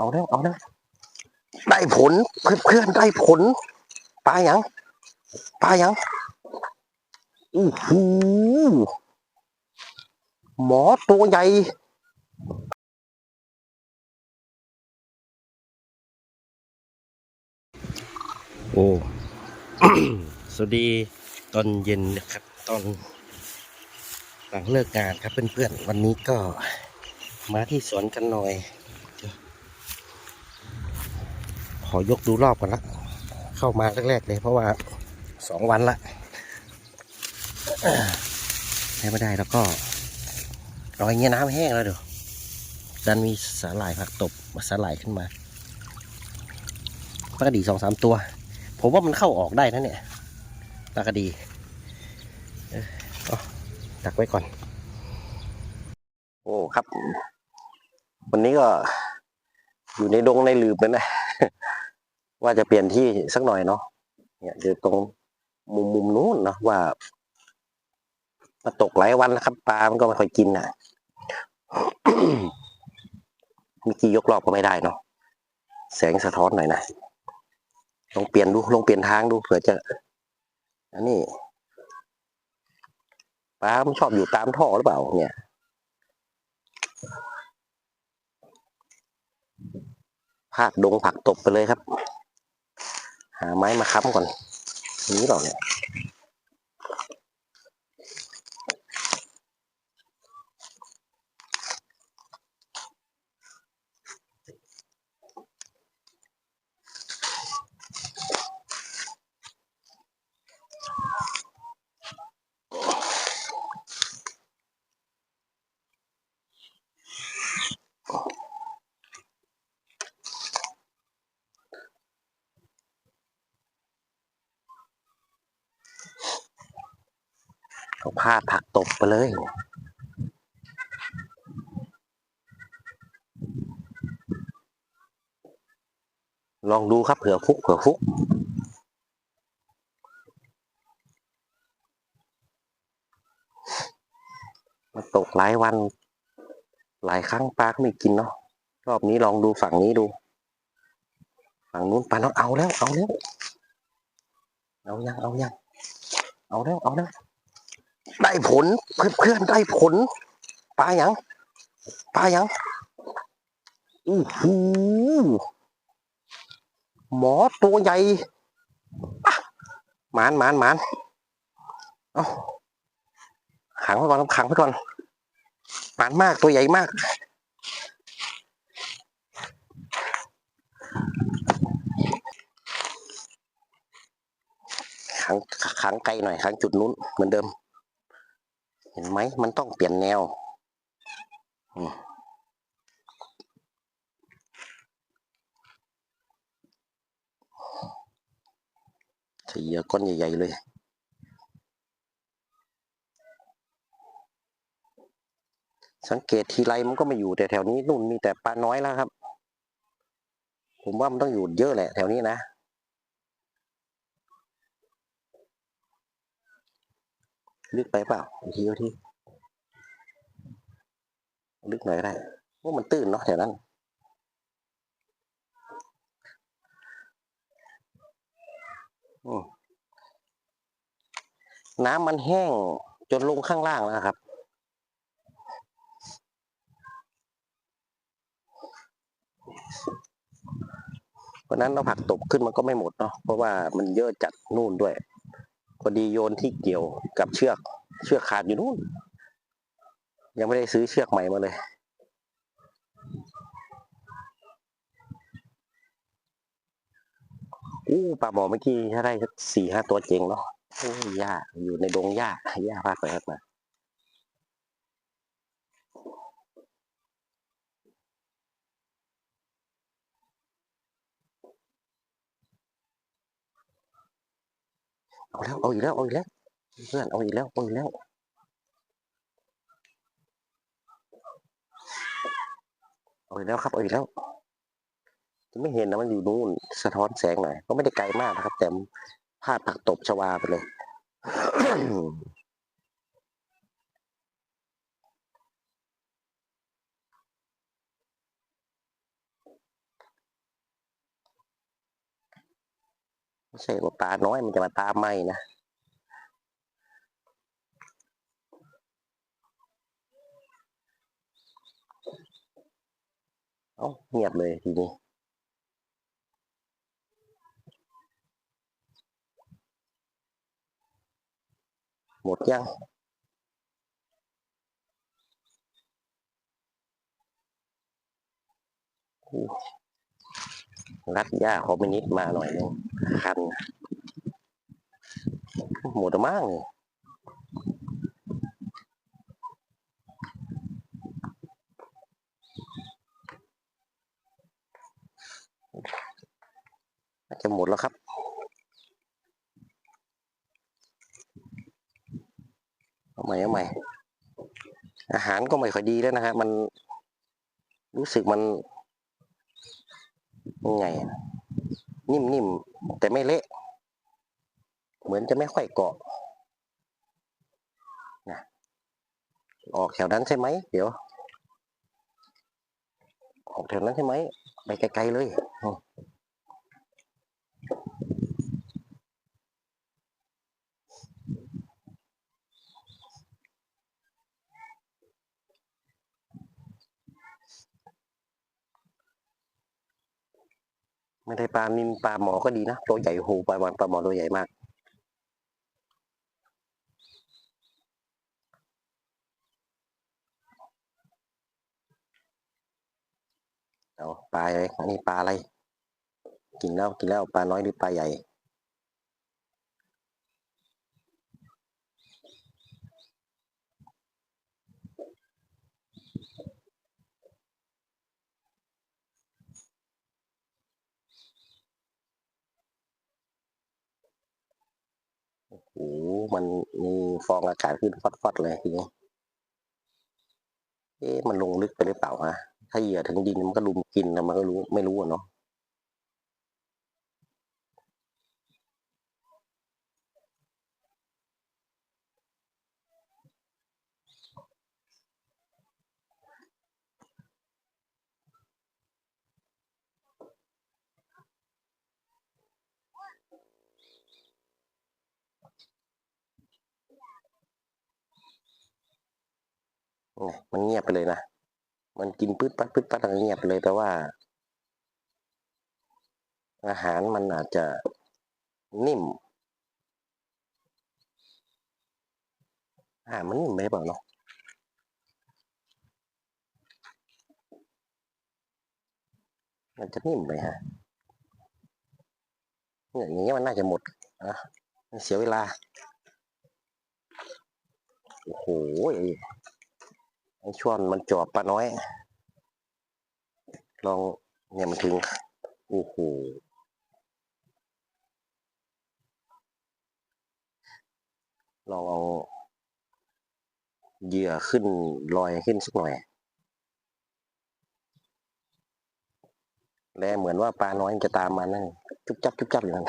เอาแล้วเอาแล้วได้ผลเพื่อนได้ผลปลาหยังปลาหยังอู้หูหมอตัวใหญ่โอ้สวัสดีตอนเย็นนะครับตอนหลังเลิกงานครับเพื่อนๆวันนี้ก็มาที่สวนกันหน่อย ขอยกดูรอบกันละเข้ามาแรกๆเลย เพราะว่าสองวันละใช้ไม่ได้แล้วก็รอยเงี้ยน้ำแห้งแล้วเดี๋ยวดันมีสาหร่ายผักตบมาสาหร่ายขึ้นมาปลากระดีสองสามตัว ผมว่ามันเข้าออกได้นะเนี่ยปลากระดีตักไว้ก่อน โอ้ครับ วันนี้ก็อยู่ในดงในหลืบเลยนะ ว่าจะเปลี่ยนที่สักหน่อยเนาะเนี่ยเดี๋ยวตรงมุมมุมนู้นเนาะว่ามาตกหลายวันแล้วครับปลา มันก็ไม่ค่อยกินอะเมื่อกี้ยกรอบก็ไม่ได้เนาะแสงสะท้อนหน่อยนะลองเปลี่ยนดูลองเปลี่ยนทางดูเผื่อจะ อันนี้ปลามันชอบอยู่ตามท่อหรือเปล่า เนี่ยพาดดงผักตบไปเลยครับ หาไม้มาค้ำก่อนนี้เปล่าเนี่ย พาดผักตบไปเลย ลองดูครับเผื่อฟุกเผื่อฟุกมาตกหลายวัน หลายครั้งปลาก็ไม่กินเนาะรอบนี้ลองดูฝั่งนี้ดู ฝั่งนู้นปลาน้องเอาแล้วเอาแล้วเอายังเอายังเอาแล้วเอาแล้ว ได้ผลเพื่อนเพื่อนได้ผลปลาหยังปลาหยังอู้หูหมอตัวใหญ่หมานหมานหมานเอาขังไว้ก่อนขังไว้ก่อนหมานมากตัวใหญ่มากขังขังไกลหน่อยขังจุดนู้นเหมือนเดิม เห็นไหมมันต้องเปลี่ยนแนวใส่เหยื่อก้อนใหญ่ ๆ เลยสังเกตทีไรมันก็ไม่อยู่แต่แถวนี้นู่นมีแต่ปลาน้อยแล้วครับ ผมว่ามันต้องอยู่เยอะแหละแถวนี้นะ ลึกไปเปล่าอีกทีอีกทีลึกหน่อยก็ได้ว่ามันตื้นเนาะแถวนั้น น้ำมันแห้งจนลงข้างล่างแล้วครับ เพราะฉะนั้นเราผักตบขึ้นมันก็ไม่หมดเนาะเพราะว่ามันเยอะจัดนู่นด้วย พอดีโยนที่เกี่ยวกับเชือก เชือกขาดอยู่นู่น ยังไม่ได้ซื้อเชือกใหม่มาเลยอู้ปลาหมอเมื่อกี้ถ้าได้สักสี่ห้าตัวเจงเนาะโอ้ยหญ้าอยู่ในดงหญ้าหญ้าพากไปพากมา เอาแล้ว เอาอีกแล้ว เอาอีกแล้ว เพื่อน เอาอีกแล้ว เอาอีกแล้ว เอาอีกแล้วครับ เอาอีกแล้ว ไม่เห็นนะมันอยู่นู่น สะท้อนแสงหน่อย ก็ไม่ได้ไกลมากนะครับ แต่พาดผักตบชวาไปเลย ไม่ใช่ว่าปลาน้อยมันจะมาตามไม่นะเอ้าเงียบเลยทีนี้หมดยังรัดหญ้าคอมมินิสต์มาหน่อยนึง คันหมดแล้วมั้งนี่น่าจะหมดแล้วครับเอาใหม่เอาใหม่ อาหารก็ไม่ค่อยดีแล้วนะฮะ มันรู้สึกมันยังไงนิ่มๆ แต่ไม่เละ เหมือนจะไม่ค่อยเกาะนะออกแถวนั้นใช่ไหม เดี๋ยว ออกแถวนั้นใช่ไหม ไปไกลๆเลย ไม่ได้ปลานินปลาหมอก็ดีนะ ตัวใหญ่โหปลาหมอปลาหมอตัวใหญ่มาก เอาปลาอะไรอันนี้ปลาอะไร กินแล้วกินแล้วปลาน้อยหรือปลาใหญ่ โอ้มันมีฟองอากาศขึ้นฟอดๆเลยทีนี้ เอ๊ะมันลงลึกไปหรือเปล่าฮะถ้าเหยื่อถึงดินมันก็ลุมกินแล้วมันก็รู้ไม่รู้อะเนาะ เนี่ยมันเงียบไปเลยนะ มันกินปื๊ดปัดปื๊ดปัดแล้วก็เงียบไปเลยแต่ว่า อาหารมันอาจจะนิ่มอาหารมันนิ่มไปหรือเปล่าเนาะมันจะนิ่มไปฮะเนี่ยอย่างเงี้ยมันน่าจะหมดนะเสียเวลา โอ้โหอ ช่วงมันจอบปลาน้อย ลองเนี่ยมันถึง โอ้โหลองเอาเหยื่อขึ้นลอยขึ้นสักหน่อย และเหมือนว่าปลาน้อยจะตามมานั่นจุ๊บจับจุ๊บจับอยู่นั่น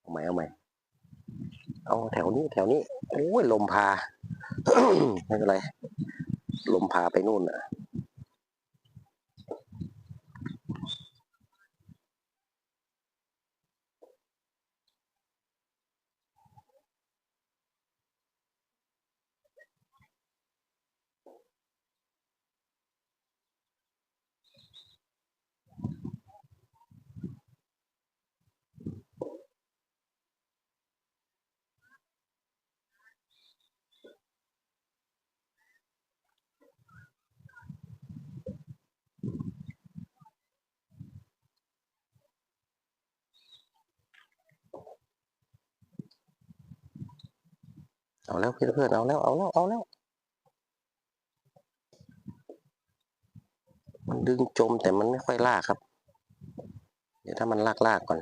เอาใหม่เอาใหม่ เอาแถวนี้แถวนี้โอ้ยลมพา ไม่เป็นไร ลมพาไปนู่นอะ เอาแล้วเพื่อนเอนเอาแล้วเอาแล้วเอาแล้ว มันดึงจมแต่มันไม่ค่อยลากครับ เดี๋ยวถ้ามันลากลากก่อน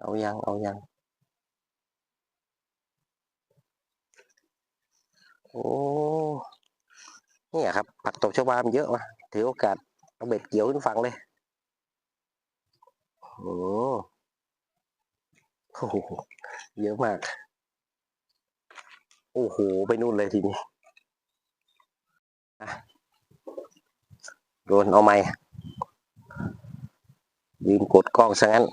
เอายังเอายัง โอ้เนี่ยครับผักตบชวามเยอะว่ะถือโอกาสเอาเบ็ดเกี่ยวขึ้นฝั่งเลยโอ้ โอ้โหเยอะมาก โอ้โห ไปนู่นเลยทีนี้โดนเอาไม้ยืมกดกล้องซะงั้น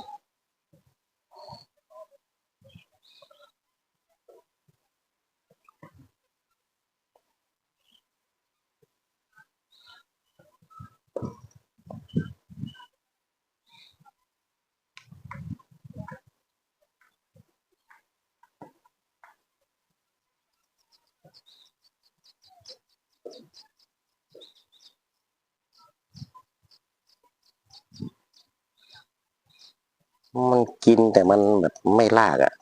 มันกินแต่มันแบบไม่ลากอะ่ะ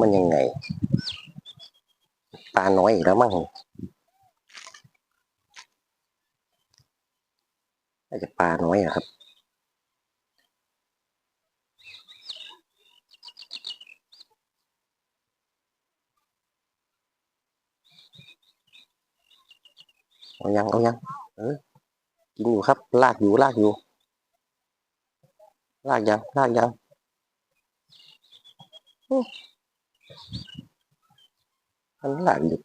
มันยังไง ปลาน้อยอีกแล้วมั้งน่าจะปลาน้อยอะครับ เอายัง เอายัง เออ กินอยู่ครับ ลากอยู่ ลากอยู่ ลากยังลากยังอู้มันลากหยุด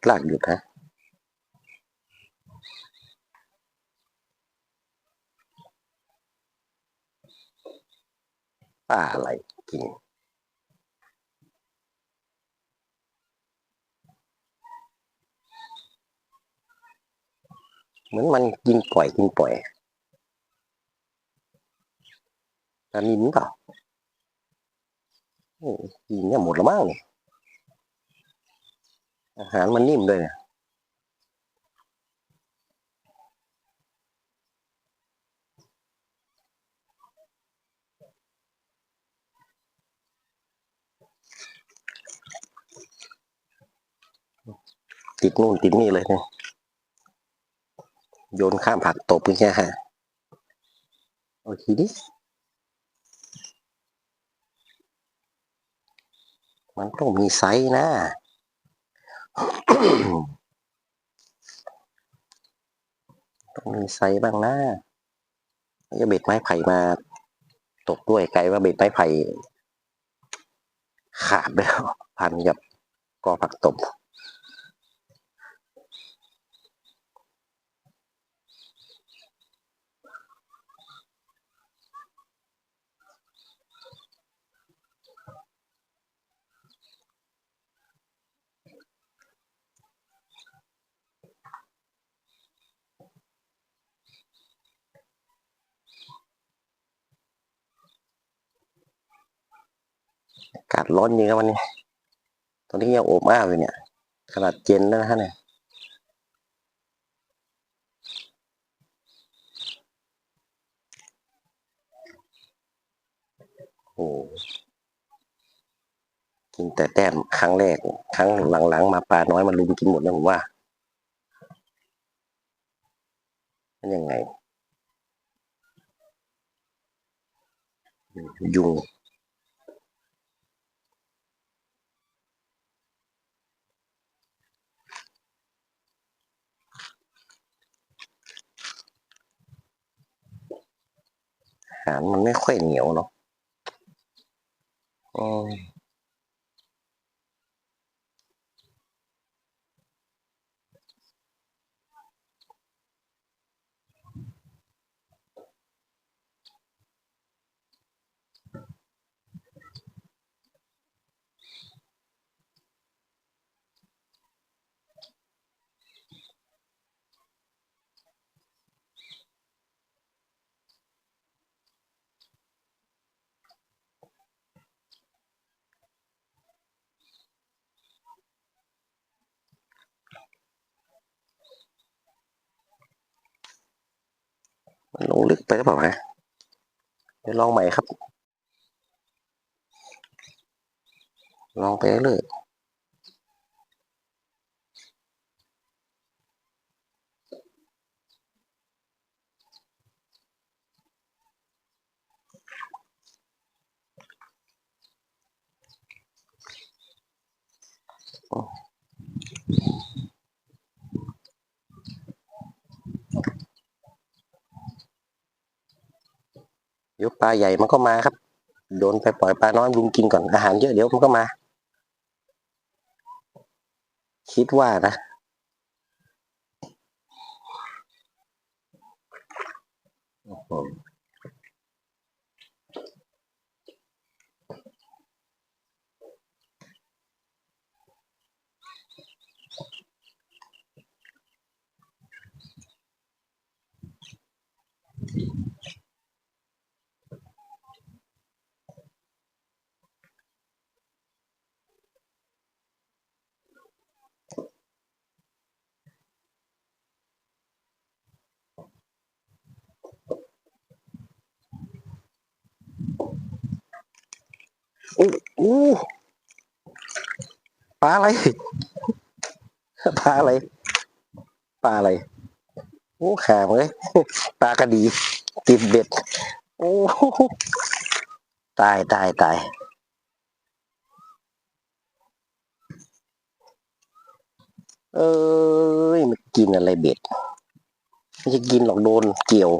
ลากหยุดฮะปลาอะไรกินเหมือนมันกินปล่อยกินปล่อยปลานินเปล่าอืมกินเนี่ยหมดแล้วมั้งเนี่ยอาหารมันนิ่มด้วยเนี่ยติดนู่นติดนี่เลยเนี่ยโยนข้ามผักตบอย่างเงี้ยฮะเอาทีดิ มันต้องมีไซส์นะ ต้องมีไซส์บ้างนะจะเบ็ดไม้ไผ่มาตกด้วยไกลว่าเบ็ดไม้ไผ่ขาดแล้วพันกับกอผักตบ ศร้อนจริงครับวันนี้ ตอนนี้ยังโอบอ้าวอยู่เนี่ยขนาดเย็นแล้วนะฮะเนี่ยโอ้กินแต่แต้มครั้งแรก ครั้งหลังๆ มาปลาน้อยมันลุมกินหมดแล้วผมว่ามันยังไง ยุง หารมันไม่ค่อยเหนียวเนาะอืม มันลงลึกไปหรือเปล่าฮะเดี๋ยวลองใหม่ครับ ลองไปเรื่อย ลาใหญ่มันก็มาครับ โดนไปปล่อยปลาน้อยลุมกินก่อนอาหารเยอะเดี๋ยวมันก็มา คิดว่านะโอ้โห อู้อู้ปลาอะไร ปลาอะไร ปลาอะไร โอ้แข็งเลยปลากระดี ติดเบ็ด โอ้ตายตายตายเอ้ยมันกินอะไรเบ็ดไม่ใช่กินหรอกโดนเกี่ยว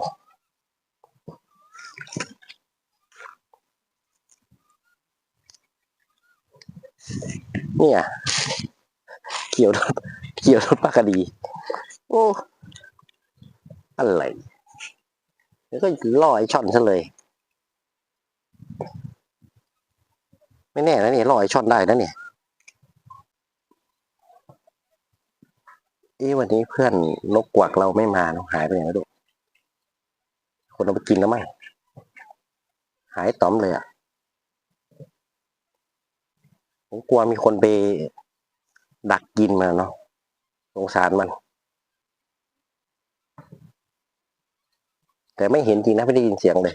เนี่ย เกี่ยวโดนเกี่ยวโดนปลากระดี โอ้ อะไรแล้วก็ล่อไอช่อนซะเลย ไม่แน่นะเนี่ยล่อไอช่อนได้นะเนี่ยเอ้วันนี้เพื่อนนกกวักเราไม่มาเนอะหายไปไหนแล้วดูคนเอาไปกินแล้วมั้งหายต้อมเลยอะ ผมกลัวมีคนไปดักกินมาเนาะสงสารมัน แต่ไม่เห็นจริงนะไม่ได้ยินเสียงเลย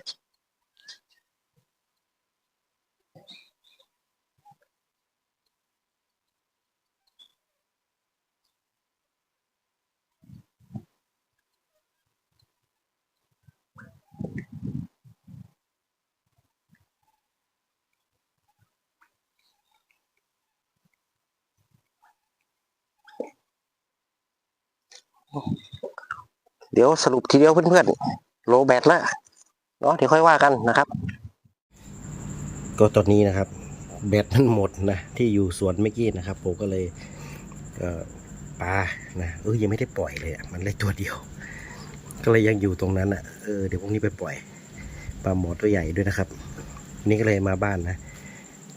ดี๋ยวสรุปทีเดียวเพื่อนๆโลแบตละเนาะเดี๋ยวค่อยว่ากันนะครับ ก็ตอนนี้นะครับ แบตมันหมดนะ ที่อยู่สวนเมื่อกี้นะครับ ผมก็เลยเปลานะเออยังไม่ได้ปล่อยเลยอะมันเลยตัวเดียว ก็เลยยังอยู่ตรงนั้นอะเออเดี๋ยวพรุ่งนี้ไปปล่อยปลาหมอตัวใหญ่ด้วยนะครับ นี่ก็เลยมาบ้านนะ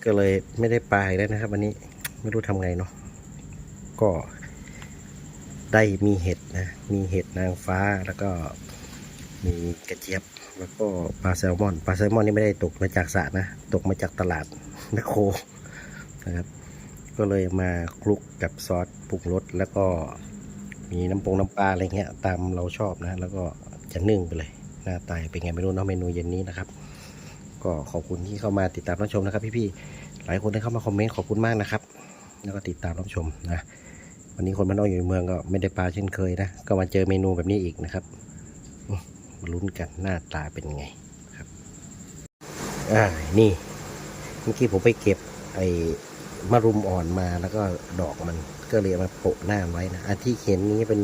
ก็เลยไม่ได้ปลาแล้วนะครับวันนี้ไม่รู้ทำไงเนาะก็ ได้มีเห็ดนะ มีเห็ดนางฟ้าแล้วก็มีกระเจี๊ยบ แล้วก็ปลาแซลมอน ปลาแซลมอนนี่ไม่ได้ตกมาจากสระนะ ตกมาจากตลาดนโคนะครับ ก็เลยมาคลุกกับซอสปรุงรสแล้วก็มีน้ำปงน้ำปลาอะไรเงี้ยตามเราชอบนะ แล้วก็จะนึ่งไปเลย หน้าตายเป็นไงไม่รู้เนาะเมนูเย็นนี้นะครับ ก็ขอบคุณที่เข้ามาติดตามรับชมนะครับ พี่ๆหลายคนได้เข้ามาคอมเมนต์ขอบคุณมากนะครับ แล้วก็ติดตามรับชมนะ วันนี้คนมานอกอยู่ในเมืองก็ไม่ได้ปลาเช่นเคยนะ ก็มาเจอเมนูแบบนี้อีกนะครับมาลุ้นกันหน้าตาเป็นไงครับ อ่า นี่ เมื่อกี้ผมไปเก็บไอ้มะรุมอ่อนมาแล้วก็ดอกมันก็เลยมาโปะหน้าไว้นะอันที่เห็นนี้เป็น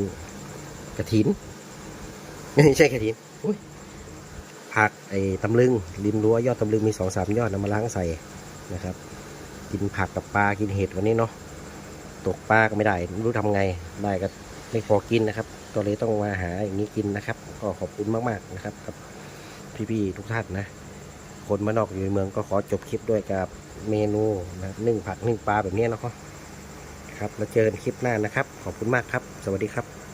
กระถิน ไม่ใช่กระถินอุ๊ยผักไอ้ตำลึงริมรั้วยอดตำลึงมีสองสามยอดนะมาล้างใส่นะครับ กินผักกับปลากินเห็ดวันนี้เนาะ ตกปลาก็ไม่ได้ไม่รู้ทำไงได้ก็ไม่พอกินนะครับ ก็เลยต้องมาหาอย่างนี้กินนะครับ ก็ขอบคุณมากๆนะครับกับพี่ๆทุกท่านนะ คนมานอกอยู่ในเมืองก็ขอจบคลิปด้วยกับเมนูนะนึ่งผักนึ่งปลาแบบนี้นะครับครับแล้วเจอกันคลิปหน้านะครับ ขอบคุณมากครับ สวัสดีครับ